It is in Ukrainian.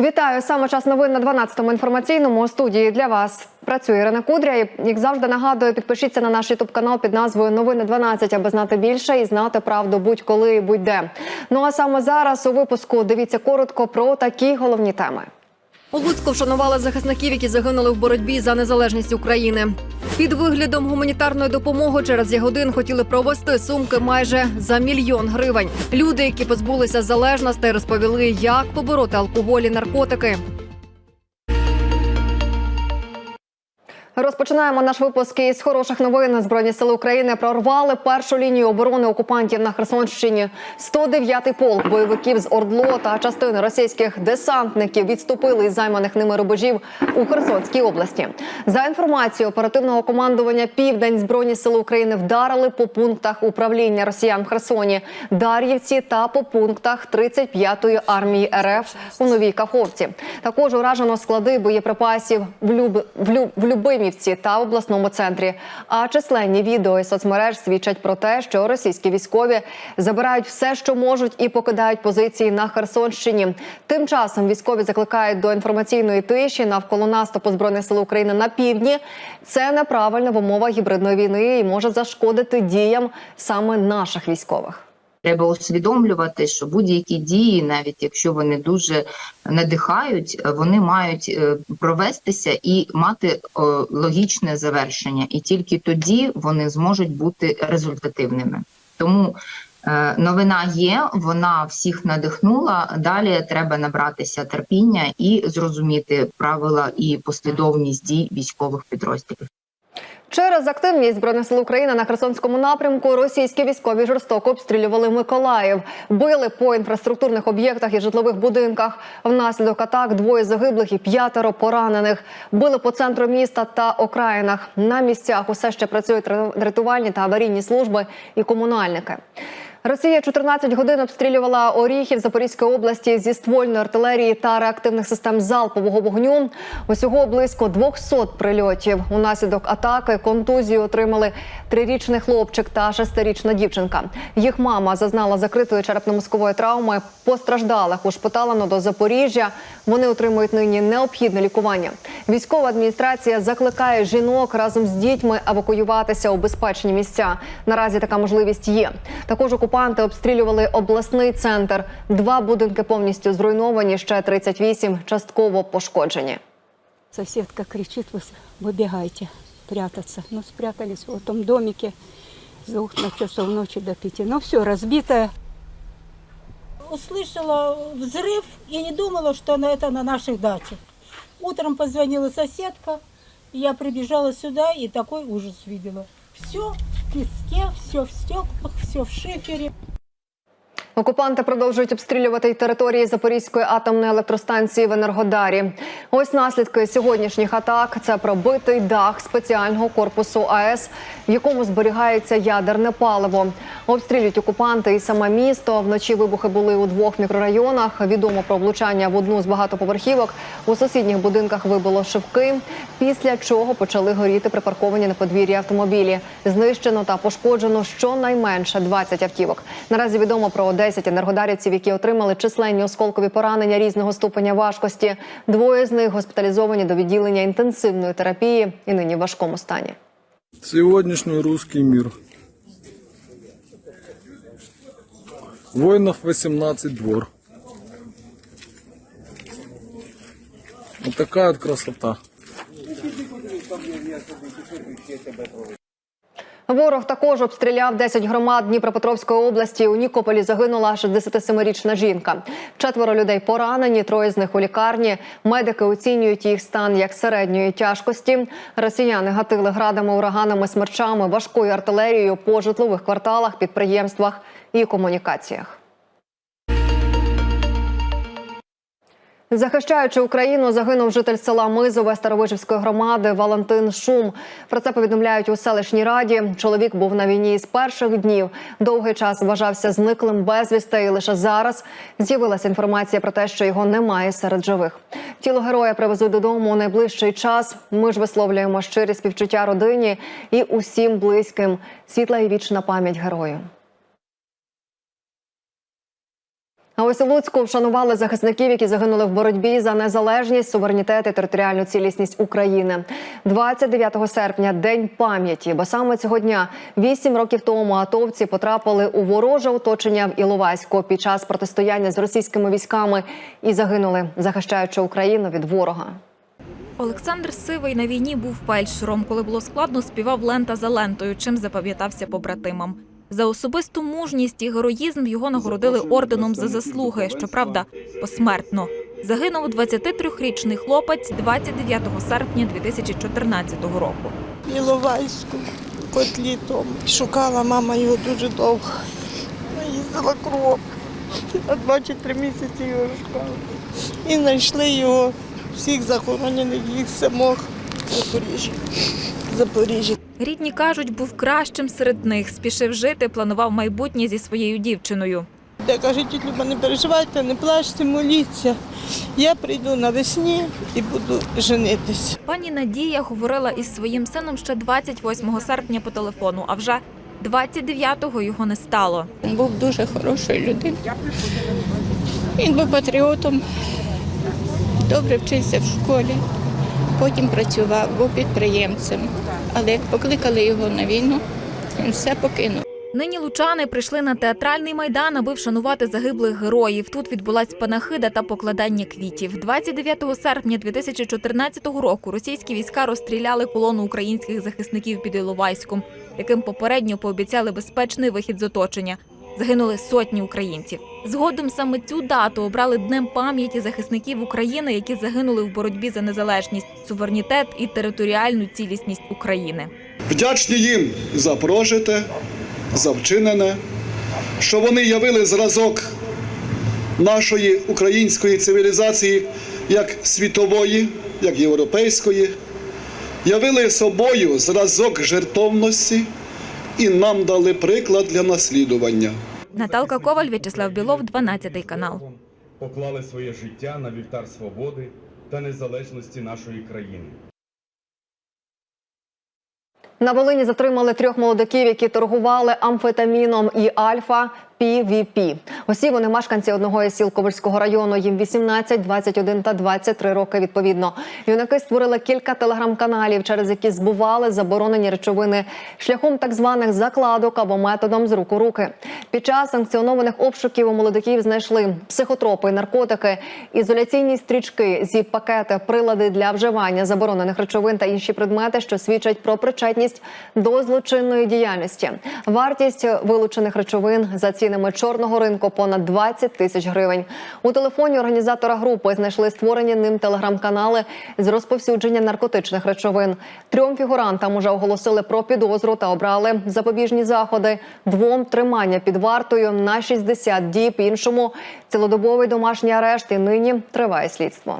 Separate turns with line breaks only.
Вітаю саме час новин на 12-му інформаційному студії для вас. Працює Ірина Кудря. І, як завжди нагадую, підпишіться на наш ютуб канал під назвою Новини 12, аби знати більше і знати правду будь-коли і будь-де. Ну а саме зараз у випуску дивіться коротко про такі головні теми. У Луцьку вшанували захисників, які загинули в боротьбі за незалежність України. Під виглядом гуманітарної допомоги через Ягодин хотіли провести сумки майже за мільйон гривень. Люди, які позбулися залежностей, розповіли, як побороти алкоголь і наркотики. Розпочинаємо наш випуск із хороших новин. Збройні сили України прорвали першу лінію оборони окупантів на Херсонщині. 109-й полк бойовиків з Ордло та частини російських десантників відступили із займаних ними рубежів у Херсонській області. За інформацією оперативного командування Південь збройні сили України вдарили по пунктах управління Росіян в Херсоні, Дар'ївці та по пунктах 35-ї армії РФ у Новій Каховці. Також уражено склади боєприпасів в Люб... в, Люб... в Любимівці та обласному центрі. А численні відео із соцмереж свідчать про те, що російські військові забирають все, що можуть, і покидають позиції на Херсонщині. Тим часом військові закликають до інформаційної тиші навколо наступу збройних сил України на півдні. Це неправильно в умовах гібридної війни і може зашкодити діям саме наших військових.
Треба усвідомлювати, що будь-які дії, навіть якщо вони дуже надихають, вони мають е, провестися і мати логічне завершення, і тільки тоді вони зможуть бути результативними. Тому е, новина є, вона всіх надихнула. Далі треба набратися терпіння і зрозуміти правила і послідовність дій військових підрозділів.
Через активність збройних сил України на Херсонському напрямку російські військові жорстоко обстрілювали Миколаїв, били по інфраструктурних об'єктах і житлових будинках. Внаслідок атак двоє загиблих і п'ятеро поранених. Били по центру міста та окраїнах. На місцях усе ще працюють рятувальні та аварійні служби і комунальники. Росія 14 годин обстрілювала Оріхів Запорізької області зі ствольної артилерії та реактивних систем залпового вогню. Усього близько 200 прильотів. Унаслідок атаки контузію отримали трирічний хлопчик та шестирічна дівчинка. Їх мама зазнала закритої черепно-мозкової травми. Постраждалих ушпиталено до Запоріжжя. Вони отримують нині необхідне лікування. Військова адміністрація закликає жінок разом з дітьми евакуюватися у безпечні місця. Наразі така можливість є. Також окупанти обстрілювали обласний центр. Два будинки повністю зруйновані, ще 38 частково пошкоджені.
Соседка кричит, вы выбегайте, прятаться. Ну, спрятались в том домике с двух на часов ночи до пяти. Ну, все, разбитое.
услышала взрыв и не думала, что на это на наших дачах. Утром позвонила соседка, я прибежала сюда и такой ужас видела. Все в песке, все в стеклах, все в шифере.
Окупанти продовжують обстрілювати території Запорізької атомної електростанції в Енергодарі. Ось наслідки сьогоднішніх атак. Це пробитий дах спеціального корпусу АЕС, в якому зберігається ядерне паливо. Обстрілюють окупанти і саме місто. Вночі вибухи були у двох мікрорайонах. Відомо про влучання в одну з багатоповерхівок. У сусідніх будинках вибило шибки. Після чого почали горіти припарковані на подвір'ї автомобілі. Знищено та пошкоджено щонайменше 20 автівок. Наразі відомо про 10 енергодарівців, які отримали численні осколкові поранення різного ступеня важкості. Двоє з них госпіталізовані до відділення інтенсивної терапії і нині в важкому стані.
Сегодняшний русский мир. Воинов 18 двор. Вот такая вот красота.
Ворог також обстріляв 10 громад Дніпропетровської області. У Нікополі загинула 67-річна жінка. Четверо людей поранені, троє з них у лікарні. Медики оцінюють їх стан як середньої тяжкості. Росіяни гатили градами, ураганами, смерчами, важкою артилерією по житлових кварталах, підприємствах і комунікаціях. Захищаючи Україну, загинув житель села Мизове Старовижівської громади Валентин Шум. Про це повідомляють у селищній раді. Чоловік був на війні з перших днів. Довгий час вважався зниклим безвісти, і лише зараз з'явилася інформація про те, що його немає серед живих. Тіло героя привезуть додому у найближчий час. Ми ж висловлюємо щирі співчуття родині і усім близьким. Світла і вічна пам'ять герою. А ось у Луцьку вшанували захисників, які загинули в боротьбі за незалежність, суверенітет і територіальну цілісність України. 29 серпня день пам'яті. Бо саме цього дня, вісім років тому, атовці потрапили у вороже оточення в Іловайську під час протистояння з російськими військами і загинули, захищаючи Україну від ворога.
Олександр Сивий на війні був фельдшером. Коли було складно, співав лента за лентою, чим запам'ятався побратимам. За особисту мужність і героїзм його нагородили орденом за заслуги, щоправда, посмертно. Загинув 23-річний хлопець 29 серпня 2014 року.
Іловайську, котлі тому. Шукала мама його дуже довго. Їздила кров. А 23 місяці його шукала. І знайшли його, всіх захоронених, їх самох в Запоріжжі. Запоріжжі.
Рідні кажуть, був кращим серед них, спішив жити, планував майбутнє зі своєю дівчиною.
Де каже, тіть Люба, не переживайте, не плачте, моліться. Я прийду навесні і буду женитись.
Пані Надія говорила із своїм сином ще 28 серпня по телефону, а вже 29-го його не стало.
Він був дуже хорошою людиною. Він був патріотом, добре вчився в школі, потім працював, був підприємцем. Але як покликали його на війну, він все покинув.
Нині лучани прийшли на театральний майдан, аби вшанувати загиблих героїв. Тут відбулась панахида та покладання квітів. 29 серпня 2014 року російські війська розстріляли колону українських захисників під Іловайськом, яким попередньо пообіцяли безпечний вихід з оточення. Загинули сотні українців. Згодом саме цю дату обрали днем пам'яті захисників України, які загинули в боротьбі за незалежність, суверенітет і територіальну цілісність України.
Вдячні їм за прожите, за вчинене, що вони явили зразок нашої української цивілізації як світової, як європейської, явили собою зразок жертовності і нам дали приклад для наслідування.
Наталка Коваль, В'ячеслав Білов, 12 канал.
поклали своє життя на вівтар свободи та незалежності нашої країни.
На Волині затримали трьох молодиків, які торгували амфетаміном і альфа. PVP. Усі вони мешканці одного із сіл Ковальського району. Їм 18, 21 та 23 роки відповідно. Юнаки створили кілька телеграм-каналів, через які збували заборонені речовини шляхом так званих закладок або методом з рук у руки. Під час санкціонованих обшуків у молодиків знайшли психотропи, наркотики, ізоляційні стрічки, зіп пакети, прилади для вживання заборонених речовин та інші предмети, що свідчать про причетність до злочинної діяльності. Вартість вилучених речовин за цінами чорного ринку понад 20 тисяч гривень. У телефоні організатора групи знайшли створені ним телеграм-канали з розповсюдження наркотичних речовин. Трьом фігурантам уже оголосили про підозру та обрали запобіжні заходи. Двом тримання під вартою на 60 діб. Іншому цілодобовий домашній арешт. І нині триває слідство.